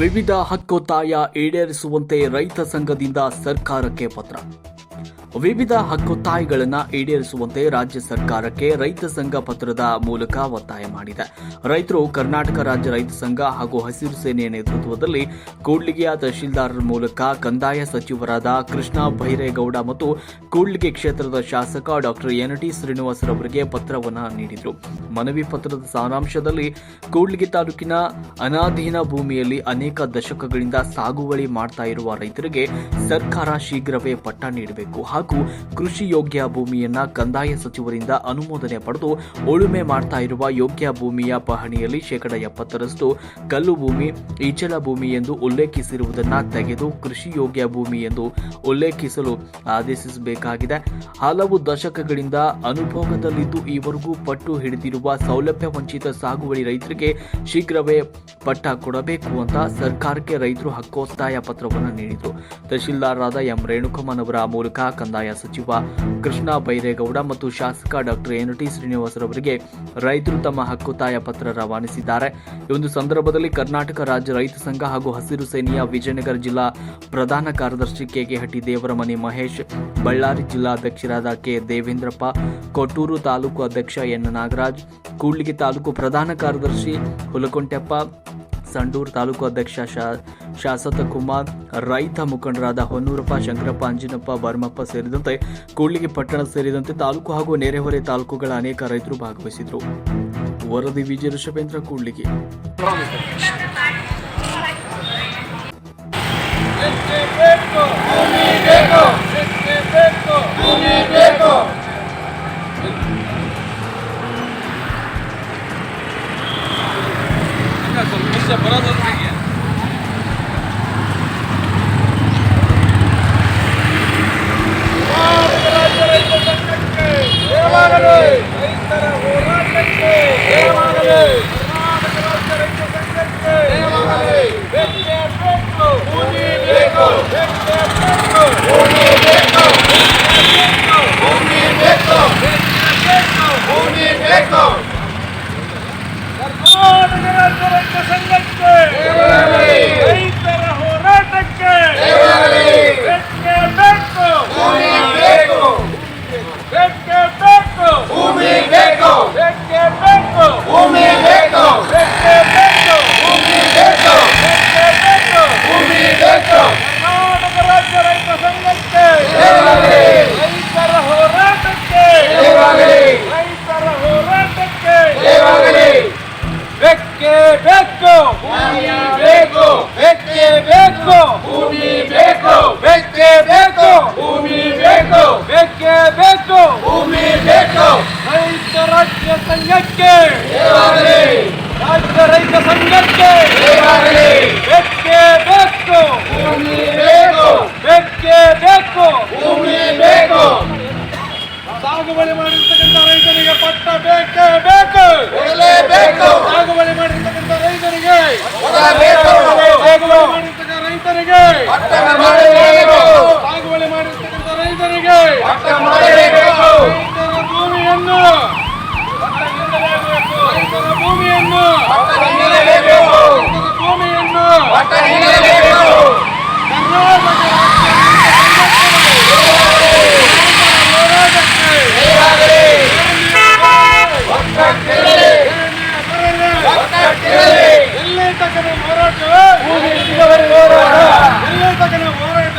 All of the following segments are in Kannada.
ವಿವಿಧ ಹಕ್ಕೊತ್ತಾಯ ಈಡೇರಿಸುವಂತೆ ರೈತ ಸಂಘದಿಂದ ಸರ್ಕಾರಕ್ಕೆ ಪತ್ರ. ವಿವಿಧ ಹಕ್ಕೊತ್ತಾಯಗಳನ್ನು ಈಡೇರಿಸುವಂತೆ ರಾಜ್ಯ ಸರ್ಕಾರಕ್ಕೆ ರೈತ ಸಂಘ ಪತ್ರದ ಮೂಲಕ ಒತ್ತಾಯ ಮಾಡಿದೆ. ರೈತರು ಕರ್ನಾಟಕ ರಾಜ್ಯ ರೈತ ಸಂಘ ಹಾಗೂ ಹಸಿರು ಸೇನೆಯ ನೇತೃತ್ವದಲ್ಲಿ ಕೂಡ್ಲಿಗೆಯ ತಹಶೀಲ್ದಾರರ ಮೂಲಕ ಕಂದಾಯ ಸಚಿವರಾದ ಕೃಷ್ಣ ಭೈರೇಗೌಡ ಮತ್ತು ಕೂಡ್ಲಿಗೆ ಕ್ಷೇತ್ರದ ಶಾಸಕ ಡಾಕ್ಟರ್ ಎನ್ ಟಿ ಶ್ರೀನಿವಾಸರವರಿಗೆ ಪತ್ರವನ್ನು ನೀಡಿದರು. ಮನವಿ ಪತ್ರದ ಸಾರಾಂಶದಲ್ಲಿ ಕೂಡ್ಲಿಗೆ ತಾಲೂಕಿನ ಅನಾಧೀನ ಭೂಮಿಯಲ್ಲಿ ಅನೇಕ ದಶಕಗಳಿಂದ ಸಾಗುವಳಿ ಮಾಡ್ತಾ ಇರುವ ರೈತರಿಗೆ ಸರ್ಕಾರ ಶೀಘ್ರವೇ ಪಟ್ಟ ನೀಡಬೇಕು. ಹಾಗೂ ಕೃಷಿ ಯೋಗ್ಯ ಭೂಮಿಯನ್ನ ಕಂದಾಯ ಸಚಿವರಿಂದ ಅನುಮೋದನೆ ಪಡೆದು ಉಳುಮೆ ಮಾಡ್ತಾ ಇರುವ ಯೋಗ್ಯ ಭೂಮಿಯ ಪಹಣಿಯಲ್ಲಿ ಶೇಕಡ ಎಪ್ಪತ್ತರಷ್ಟು ಕಲ್ಲು ಭೂಮಿ ಇಚಲ ಭೂಮಿ ಎಂದು ಉಲ್ಲೇಖಿಸಿರುವುದನ್ನು ತೆಗೆದು ಕೃಷಿ ಯೋಗ್ಯ ಭೂಮಿ ಎಂದು ಉಲ್ಲೇಖಿಸಲು ಆದೇಶಿಸಬೇಕಾಗಿದೆ. ಹಲವು ದಶಕಗಳಿಂದ ಅನುಭೋಗದಲ್ಲಿದ್ದು ಈವರೆಗೂ ಪಟ್ಟು ಹಿಡಿದಿರುವ ಸೌಲಭ್ಯ ವಂಚಿತ ಸಾಗುವಳಿ ರೈತರಿಗೆ ಶೀಘ್ರವೇ ಪಟ್ಟ ಕೊಡಬೇಕು ಅಂತ ಸರ್ಕಾರಕ್ಕೆ ರೈತರು ಹಕ್ಕೊತ್ತಾಯ ಪತ್ರವನ್ನು ನೀಡಿದರು. ತಹಶೀಲ್ದಾರರಾದ ಎಂ. ರೇಣುಕಮ್ಮನ್ ಅವರ ಮೂಲಕ ಕಂದಾಯ ಸಚಿವ ಕೃಷ್ಣ ಬೈರೇಗೌಡ ಮತ್ತು ಶಾಸಕ ಡಾಕ್ಟರ್ ಎನ್ ಟಿ ಶ್ರೀನಿವಾಸರವರಿಗೆ ರೈತರು ತಮ್ಮ ಹಕ್ಕೊತ್ತಾಯ ಪತ್ರ ರವಾನಿಸಿದ್ದಾರೆ. ಈ ಒಂದು ಸಂದರ್ಭದಲ್ಲಿ ಕರ್ನಾಟಕ ರಾಜ್ಯ ರೈತ ಸಂಘ ಹಾಗೂ ಹಸಿರು ಸೇನೆಯ ವಿಜಯನಗರ ಜಿಲ್ಲಾ ಪ್ರಧಾನ ಕಾರ್ಯದರ್ಶಿ ಕೆಕೆಹಟ್ಟಿ ದೇವರಮನಿ ಮಹೇಶ್, ಬಳ್ಳಾರಿ ಜಿಲ್ಲಾಧ್ಯಕ್ಷರಾದ ಕೆ ದೇವೇಂದ್ರಪ್ಪ, ಕೊಟ್ಟೂರು ತಾಲೂಕು ಅಧ್ಯಕ್ಷ ಎನ್ ನಾಗರಾಜ್, ಕೂಡ್ಲಿಗಿ ತಾಲೂಕು ಪ್ರಧಾನ ಕಾರ್ಯದರ್ಶಿ ಹುಲಕೊಂಟೆಪ್ಪ ಸಂಡೂರು ತಾಲೂಕು ಅಧ್ಯಕ್ಷ ಶಾ, ಶಾಸಕ ಕುಮಾರ್, ರೈತ ಮುಖಂಡರಾದ ಹೊನ್ನೂರಪ್ಪ, ಶಂಕರಪ್ಪ, ಅಂಜಿನಪ್ಪ ಬರ್ಮಪ್ಪ ಸೇರಿದಂತೆ ಕೂಡ್ಲಿಗಿ ಪಟ್ಟಣ ಸೇರಿದಂತೆ ತಾಲೂಕು ಹಾಗೂ ನೆರೆಹೊರೆ ತಾಲೂಕುಗಳ ಅನೇಕ ರೈತರು ಭಾಗವಹಿಸಿದರು. ವರದಿ ವಿಜಯ ಕೂಡ್ಲಿಗಿ ರೈತರ ಹೋರಾಟಕ್ಕೆ ಕರ್ನಾಟಕ ರಾಜ್ಯ ರೈತ ಸಂಘಕ್ಕೆ ಬೇಕೇ ಬೇಕು ಭೂಮಿ ಬೇಕು ಬೇಕೇ ಬೇಕು ಭೂಮಿ ಬೇಕು ಭೂಮಿ ಬೇಕು ಭೂಮಿ ಬೇಕು ಕರ್ನಾಟಕ ರಾಜ್ಯ ರೈತ ಸಂಘಕ್ಕೆ ರೈತರ ಹೋರಾಟಕ್ಕೆ ಬೇಕೇ ಬೇಕು ಭೂಮಿ ಬೇಕು ಬೇಕೇ ಬೇಕು ಭೂಮಿ ಬೇಕು ಬೇಕೇ ಬೇಕು ಭೂಮಿ ಬೇಕು ಬೇಕೇ ಬೇಕು ಭೂಮಿ ಬೇಕು ಬೇಕೇ ಬೇಕು ಭೂಮಿ ಬೇಕು ಕರ್ನಾಟಕ ರಾಜ್ಯ ರೈತ ಸಂಘಕ್ಕೆ ರೈತರ ಹೋರಾಟಕ್ಕೆ ರೈತರ ಹೋರಾಟಕ್ಕೆ ಬೇಕೇ ಬೇಕು ಭೂಮಿ ಬೇಕು ಬೇಕೇ ಬೇಕು ಭೂಮಿ ಬೇಕು ಬೇಕೇ ಬೇಕು ಭೂಮಿ ಬೇಕು ಬೇಕೇ ಬೇಕು ಭೂಮಿ ಬೇಕು ರೈತ ರಾಜ್ಯ ಸಂಘಕ್ಕೆ. ರಾಜ್ಯ ರೈತ ಸಂಘಕ್ಕೆ. ಬೆಕ್ಕೆ ಬೇಕು ಭೂಮಿ ಬೇಕು. ಬೇಕೇ ಬೇಕು. ಭೂಮಿ ಬೇಕು ಸಾಗುವಳಿ ಮಾಡಿರ್ತಕ್ಕಂಥ ರೈತರಿಗೆ ಪಟ್ಟ ಬೇಕೇ ಬೇಕು. ಬೇಕು ಸಾಗುವಳಿ ಮಾಡಿರ್ತಕ್ಕಂಥ ರೈತರಿಗೆ ಸಾಗುವಳಿ ಮಾಡಿರ್ತಕ್ಕಂಥ ರೈತರಿಗೆ ಸಾಗುವಳಿ ಮಾಡಿರ್ತಕ್ಕಂಥ ರೈತರಿಗೆ ರೈತರ ಭೂಮಿಯನ್ನು ರೈತರ ಭೂಮಿಯನ್ನು ರೈತರ ಭೂಮಿಯನ್ನು ಕರ್ನಾಟಕ ಎಲ್ಲೇ ತಕ್ಕನ ಹೋರಾಟ ಎಲ್ಲೇ ತಕ್ಕನ ಹೋರಾಟ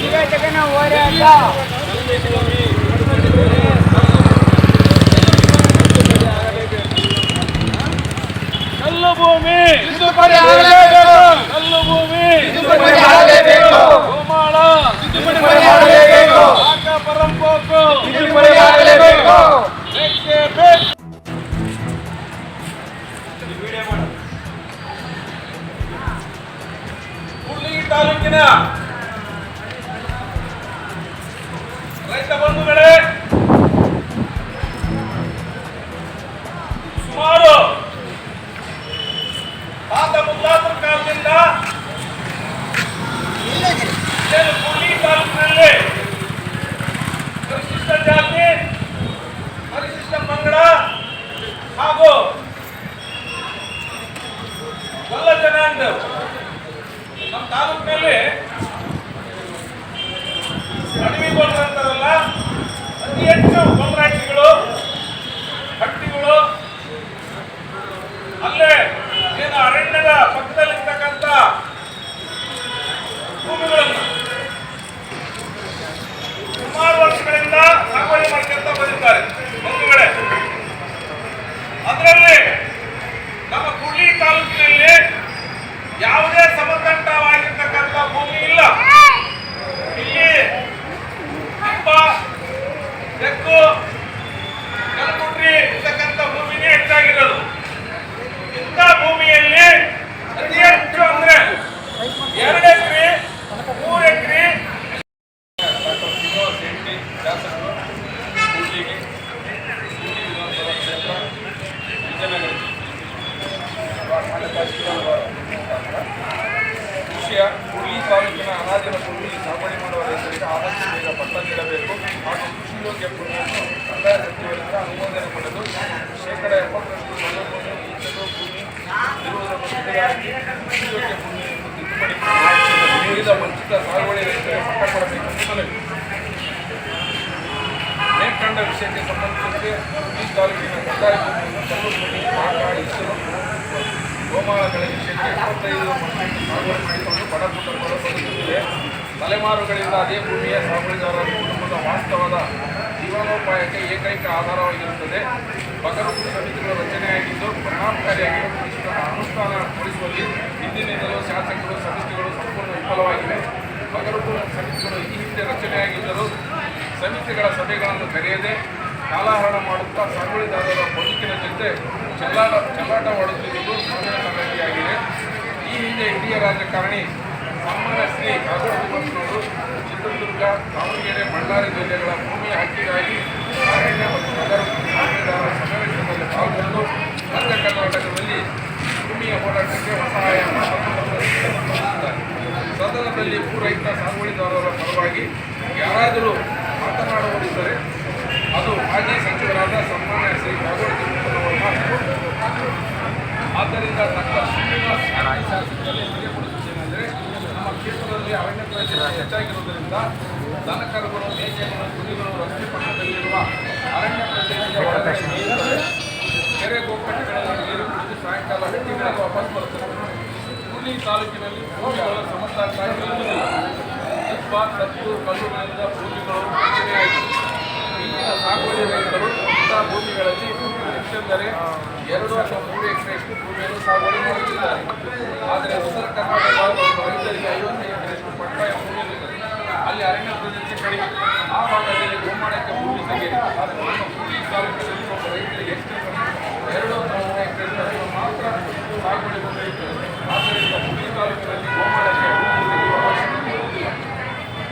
ಎಲ್ಲೇ ತಕ್ಕನ ಹೋರಾಟ ಕಲ್ಲು ಭೂಮಿ ತಿದ್ದುಪಡಿ ಆಗಲೇಬೇಕು ಕಲ್ಲು ಭೂಮಿ ತಿದ್ದುಪಡಿ ಆಗಲೇಬೇಕು ಗೋಮಾಳ ತಿದ್ದುಪಡಿ ಆಗಲೇಬೇಕು ಆಕ ಪರಂಪೋಕು ತಿದ್ದುಪಡಿ ಆಗಲೇಬೇಕು ಬೇಕೇ ಬೇಕು ಕೂಡ್ಲಿಗಿ ತಾಲೂಕಿನ ಮುದ್ದಾತರ ಕಾಲದಿಂದ ಕೂಡ್ಲಿ ತಾಲೂಕಿನಲ್ಲಿ ಪರಿಶಿಷ್ಟ ಜಾತಿ ಪರಿಶಿಷ್ಟ ನಮ್ಮ ತಾಲೂಕಿನಲ್ಲಿ ಅದರಲ್ಲಿ ನಮ್ಮ ಕುಡ್ಲಿ ತಾಲೂಕಿನಲ್ಲಿ ಯಾವುದೇ ಸಮತಟ್ಟವಾಗಿರ್ತಕ್ಕಂಥ ಭೂಮಿ ಇಲ್ಲ. ಇಲ್ಲಿ ತುಂಬ ತೆಗ್ಗು ಕಲ್ಕುಟ್ರಿ ಇರ್ತಕ್ಕಂಥ ಭೂಮಿನೇ ಹೆಚ್ಚಾಗಿರೋದು ಇಂಥ ಭೂಮಿಯಲ್ಲಿ ಅತಿ ಹೆಚ್ಚು ಅಂದ್ರೆ ಎರಡು ಎಕರೆ ಮೂರು ಎಕರೆ ಡಾಕ್ಟರ್ ಶ್ರೀನಿವಾಸ್ ಹೆಂಡಿ ಶಾಸಕರು ಕೂಡ್ಲಿಗಿ ಕೂಡ್ಲಿ ವಿಧಾನಸಭಾ ಕ್ಷೇತ್ರ ವಿಜಯನಗರ ಮಾನ್ಯ ತಹಶೀಲ್ದಾರ್ ವಿಷಯ ಕೂಡ್ಲಿ ತಾಲೂಕಿನ ಅನಾದಿನ ಭೂಮಿ ಸಾಗುವಳಿ ಮಾಡುವ ರೈತರಿಗೆ ಆದಷ್ಟು ಬೇಗ ಪಟ್ಟ ನೀಡಬೇಕು ಹಾಗೂ ಕೃಷಿ ಯೋಗ್ಯ ಭೂಮಿಯನ್ನು ಕಂದಾಯ ಸಚಿವರಿಂದ ಅನುಮೋದನೆ ಪಡೆದು ಶೇಕಡ ಎಪ್ಪತ್ತರಷ್ಟು ಮಲ್ಲಭೂಮಿ ಈಚಲು ಭೂಮಿ ಯೋಗ್ಯ ಮಾಡಿ ವಿವಿಧ ವಂಚಿತ ಸಾಗುವಳಿ ರೈತರಿಗೆ ಪಟ್ಟ ಕೊಡಬೇಕೆಂದು ಮನವಿ. ಮೇಲ್ಕಂಡ ವಿಷಯಕ್ಕೆ ಸಂಬಂಧಿಸಿದಂತೆ ಈ ತಾಲೂಕಿನ ಸರ್ಕಾರಿ ಭೂಮಿಯನ್ನು ಕಲ್ಲು ಭೂಮಿ ಕಾಕ ಇಸಲು ಗೋಮಾಳಗಳ ವಿಷಯಕ್ಕೆ ಇಪ್ಪತ್ತೈದು ಸಾಗುವಳಿ ಮಾಡಿಕೊಂಡು ಬಡ ಕುಟುಂಬಗಳು ತಲೆಮಾರುಗಳಿಂದ ಅದೇ ಭೂಮಿಯ ಸಾಗುವಳಿದಾರರ ಕುಟುಂಬದ ವಾಸ್ತವದ ಜೀವನೋಪಾಯಕ್ಕೆ ಏಕೈಕ ಆಧಾರವಾಗಿರುತ್ತದೆ. ಭಗವಂತ ಸಮಿತಿಗಳ ರಚನೆಯಾಗಿದ್ದು ಪರಿಣಾಮಕಾರಿಯಾಗಿ ಅನುಷ್ಠಾನ ಪಡಿಸುವಲ್ಲಿ ಹಿಂದಿನಿಂದಲೂ ಶಾಸಕರು ಸಮಿತಿಗಳು ಸಂಪೂರ್ಣ ವಿಫಲವಾಗಿವೆ. ಬಗರುಕು ಸಮಿತಿಗಳು ಈ ಹಿಂದೆ ರಚನೆಯಾಗಿದ್ದರೂ ಸಮಿತಿಗಳ ಸಭೆಗಳನ್ನು ಕರೆಯದೆ ಕಾಲಹರಣ ಮಾಡುತ್ತಾ ಸಾಗುಳಿದಾರರ ಬದುಕಿನ ಜೊತೆ ಚೆಲ್ಲಾಟ, ಚೆಲ್ಲಾಟವಾಡುತ್ತಿರುವುದು ಮಾಡುತ್ತಿರುವುದು ಸಂಗತಿಯಾಗಿದೆ ಈ ಹಿಂದೆ ಹಿರಿಯ ರಾಜಕಾರಣಿ ಸಾಮಾನ್ಯ ಶ್ರೀ ಕಾಗೋಡು ಚಿತ್ರದುರ್ಗ ದಾವಣಗೆರೆ, ಬಳ್ಳಾರಿ ಜಿಲ್ಲೆಗಳ ಭೂಮಿಯ ಹಕ್ಕಿಗಾಗಿ ಅರಣ್ಯ ಮತ್ತು ನಗರ ಆಟಗಾರರ ಸಮಾವೇಶದಲ್ಲಿ ಪಾಲ್ಗೊಂಡು ಮಧ್ಯ ಕರ್ನಾಟಕದಲ್ಲಿ ಭೂಮಿಯ ಹೋರಾಟಕ್ಕೆ ಒತ್ತಾಯ. ಸದನದಲ್ಲಿ ಪೂರೈತ ಸಾಗುವಳಿದಾರರ ಪರವಾಗಿ ಯಾರಾದರೂ ಮಾತನಾಡುವರಿದ್ದರೆ ಅದು ಮಾಜಿ ಸಚಿವರಾದ ಸನ್ಮಾನ್ಯ ಶ್ರೀ ಕಾಗೋಡು ತಿಮ್ಮಪ್ಪನವರು ಮಾತ್ರ ಆದ್ದರಿಂದ ಡಾಕ್ಟರ್ ಶ್ರೀನಿವಾಸ್ ಮಾಜಿ ಶಾಸಕರಲ್ಲಿ ತಿಳಿಯಪಡಿಸುತ್ತೇನೆಂದರೆ ನಮ್ಮ ಕ್ಷೇತ್ರದಲ್ಲಿ ಅರಣ್ಯ ಪ್ರದೇಶ ಹೆಚ್ಚಾಗಿರುವುದರಿಂದ ದನಕರುಗಳು ಮೇಕೆಗಳು ಕುರಿಗಳು ರಸ್ತೆ ಪಕ್ಕದಲ್ಲಿರುವ ಅರಣ್ಯ ಪ್ರದೇಶದ ಕೆರೆ ಗೋಕಟ್ಟೆಗಳಲ್ಲಿ ನೀರು ಕುಡಿದು ಸಾಯಂಕಾಲ ಹಟ್ಟಿಗಳಿಗೆ ವಾಪಸ್ ಬರುತ್ತವೆ ಹುಲಿ ತಾಲೂಕಿನಲ್ಲಿ ಸಮತಟ್ಟಾಗಿ ನಿಲ್ಲುವುದಿಲ್ಲ ತುಪ್ಪ ಕತ್ತು ಕಲ್ಲುಗಳಿಂದ ಭೂಮಿಗಳು ಇಂದಿನ ಸಾಗುವಳಿ ರೈತರು ಇಂಥ ಭೂಮಿಗಳಲ್ಲಿ ಹೆಚ್ಚೆಂದರೆ ಎರಡು ಅಥವಾ ಮೂರು ಎಕರೆಯಷ್ಟು ಭೂಮಿಯನ್ನು ಸಾಗುವಳಿ ಮಾಡುತ್ತಿದ್ದಾರೆ. ಆದರೆ ಉತ್ತರ ಕರ್ನಾಟಕ ರೈತರಿಗೆ ಐವತ್ತೈದು ಎಕರೆಯಷ್ಟು ಪಟ್ಟಾಯ ಭೂಮಿ ಇರುತ್ತದೆ ಅಲ್ಲಿ ಅರಣ್ಯ ಪ್ರದೇಶ ಕಡಿಮೆ ಆ ಭಾಗದಲ್ಲಿ ಗೋಮಾಳಕ್ಕೆ ಭೂಮಿ ನಮ್ಮ ಹುಲಿ ತಾಲೂಕಿನಲ್ಲಿ ಒಬ್ಬ ರೈತರಿಗೆ ಎರಡು ಸಾವಿರ ಎಕರೆ ಮಾತ್ರ ಸಾಗುವಳಿ ಭೂಮಿ ಇರುತ್ತದೆ ಆದ್ದರಿಂದ ಹುಲಿ ತಾಲೂಕಿನಲ್ಲಿ ಗೋಮಾಳಕ್ಕೆ ಭೂಮಿ ತೆಗೆಯುವ ಇರುವುದಿಲ್ಲ.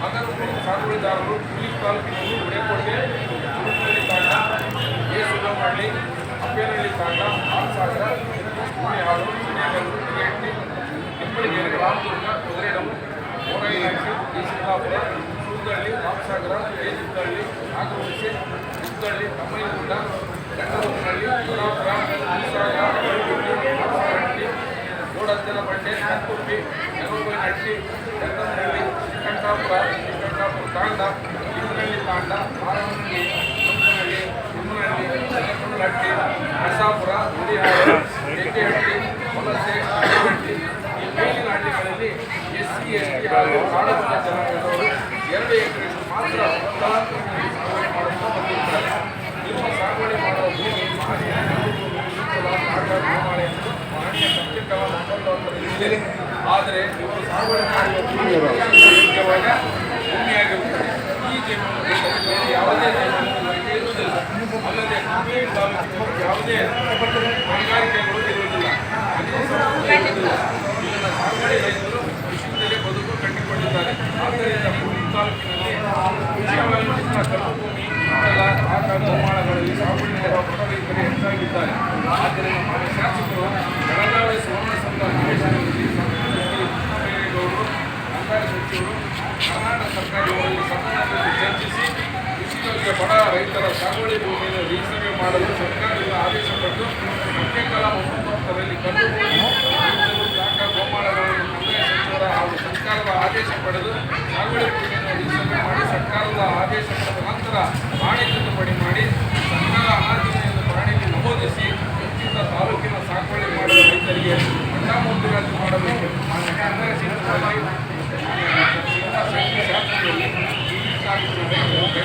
ಅದರಲ್ಲೂ ಸಾಗುವಳಿದಾರರು ಹುಲಿ ತಾಲೂಕಿನಲ್ಲಿ ಉಡೆಕೋಟೆ ಉಡುಪಳ್ಳಿ ತಾಂಡ ಎ ಸುಗಮಹಳ್ಳಿ ಅಪ್ಪೇನಹಳ್ಳಿ ತಾಂಡ ಹುಳಿಹಾಳು ಹಾಗೂ ಹಿರಿಯಟ್ಟಿ ಕೆಂಪಳಿಗೆರೆ ರಾಮದುರ್ಗ ಕುದುರೆಡಮು ಮೋರೈನಾಯ್ತು ಈ ಸಿದ್ದಾಪುರ ಸೂಗಳ್ಳಿ ರಾಮಸಾಗರ ತೇಜಿದ್ದಳ್ಳಿ ನಾಗರಹೊಸೆ ಉದ್ದಳ್ಳಿ ತಮ್ಮಯ್ಯಗುಡ್ಡ ಗಂಡಬೊಮ್ಮನಹಳ್ಳಿ ಗುಲಾಪುರ ಹುಲಿಸಾಗ ಹಟ್ಟಿ ಗೋಡಂಜನ ಬಂಡೆ ಕಕ್ಕುಪ್ಪಿ ನೆಲೋಬೈನಹಟ್ಟಿ ಗಂಧನಹಳ್ಳಿ ಶ್ರೀಕಂಠಾಪುರ ಶ್ರೀಕಂಠಾಪುರ ತಾಂಡ ಲಿಂಗನಹಳ್ಳಿ ತಾಂಡ ಮಾರನಹಳ್ಳಿ ಕಂಪನಹಳ್ಳಿ ತಿಮ್ಮನಹಳ್ಳಿ ನೆಲಕೊಂಡಹಟ್ಟಿ ನರಸಾಪುರ ಹುಲಿಹಾಳು ಹೆಗ್ಗೆಹಟ್ಟಿ ವಲಸೆ ಹಳ್ಳಿ ಈ ಮೇಲಿನ ಹಳ್ಳಿಗಳಲ್ಲಿ ಎಸ್ ಸಿ ಎಸ್ ಟಿ ಹಾಗೂ ಕಾಡುಗಳ ಜನಾಂಗದವರು ಎರಡು ಎಕರೆಷ್ಟು ಮಾತ್ರ ತಲಾಂತರದಲ್ಲಿ ಸಾಗುವಳಿ ಮಾಡುತ್ತಾ ಬಂದಿರುತ್ತಾರೆ ನಿಮ್ಮ ಸಾಗುವಳಿ ಮಾಡುವ ಭೂಮಿ ಮಾಹಿತಿ ಮೀಸಲ ನಾಡ ಗೋಮಾಳೆ ಎಂದು ಅರಣ್ಯ ಸಂಕೇತಗಳ ಒಪ್ಪಂದವೊಂದರಲ್ಲಿದೆ ಆದರೆ ಇವರು ಸಾಗುವಳಿ ಮಾಡುವ ಭೂಮಿ ಯೋಗ್ಯವಾದ ಭೂಮಿಯಾಗಿರುತ್ತದೆ. ಈ ಜಮೀನು ಯಾವುದೇ ಜಮೀನು ಅಲ್ಲದೆ ಯಾವುದೇ ಕೈಗಾರಿಕೆಗಳು ಇರುವುದಿಲ್ಲ ಅದೇ ಸಂಸ್ಥೆ ಇರುವುದಿಲ್ಲ ಇಲ್ಲಿನ ಸಾಗುವಳಿ ರೈತರು ಕೃಷಿಯಿಂದಲೇ ಬದುಕು ಕಟ್ಟಿಕೊಂಡಿದ್ದಾರೆ ಆದ್ದರಿಂದ ಹುಬ್ಬಳ್ಳಿ ತಾಲೂಕಿನಲ್ಲಿ ಭೂಮಿ ಇತ್ತಲ ಆಟ ಗೋಮಾಳಗಳಲ್ಲಿ ಸಾಗುವಳಿ ಮಾಡುವ ರೈತರು ಹೆಚ್ಚಾಗಿದ್ದಾರೆ ಆದ್ದರಿಂದ ನಮ್ಮ ಶಾಸಕರು ಬೆಳಗಾವಿ ಸುವರ್ಣ ಸಂಘ ಅಧಿವೇಶನದಲ್ಲಿ ಕೃಷ್ಣಬೈರೇಗೌಡರು ಕಂದಾಯ ಸಚಿವರು ಕರ್ನಾಟಕ ಸರ್ಕಾರದವರಲ್ಲಿ ಸದನದಲ್ಲಿ ಚರ್ಚಿಸಿ ಕೃಷಿಯೋಗ್ಯ ಬಡ ರೈತರ ಸಾಗುವಳಿ ಭೂಮಿಯನ್ನು ರೀಸರ್ವೆ ಮಾಡಲು ಸರ್ಕಾರದಿಂದ ಆದೇಶಪಟ್ಟು ಮುಖ್ಯ ಕಲಾ ಒಂಬತ್ತು ಕಂಡುಕೊಂಡು ಭೂಮಿ ಜಾಗ ಗೋಮಾಳಗಳನ್ನು ಕಂದಾಯ ಸಚಿವರ ಹಾಗೂ ಸರ್ಕಾರದ ಆದೇಶ ಪಡೆದು ಸಾಗುವಳಿ ಭೂಮಿಯನ್ನು ರಿಜಿಸ್ಟ್ರೇಷನ್ ಮಾಡಿ ಸರ್ಕಾರದ ಆದೇಶಗಳ ನಂತರ ಪ್ರಾಣಿ ತಿದ್ದುಪಡಿ ಮಾಡಿ ಸರ್ಕಾರ ಅನಾಧೀನ ಪ್ರಾಣಿಗೆ ನಮೂದಿಸಿ ಮುಂಚಿತ ತಾಲೂಕಿನ ಸಾಗುವಳಿ ಮಾಡುವ ರೈತರಿಗೆ ಮಣ್ಣಾಮೂರ್ತಿಗಳನ್ನು ಮಾಡಬೇಕು. ಮಾನ್ಯ ಕಂದಾಯ ಸಚಿವರಲ್ಲಿ ಮಾನ್ಯ ಶಾಸಕರಲ್ಲಿ ಈ ಸಾಗುವಳಿ ರೈತರು ಕೈ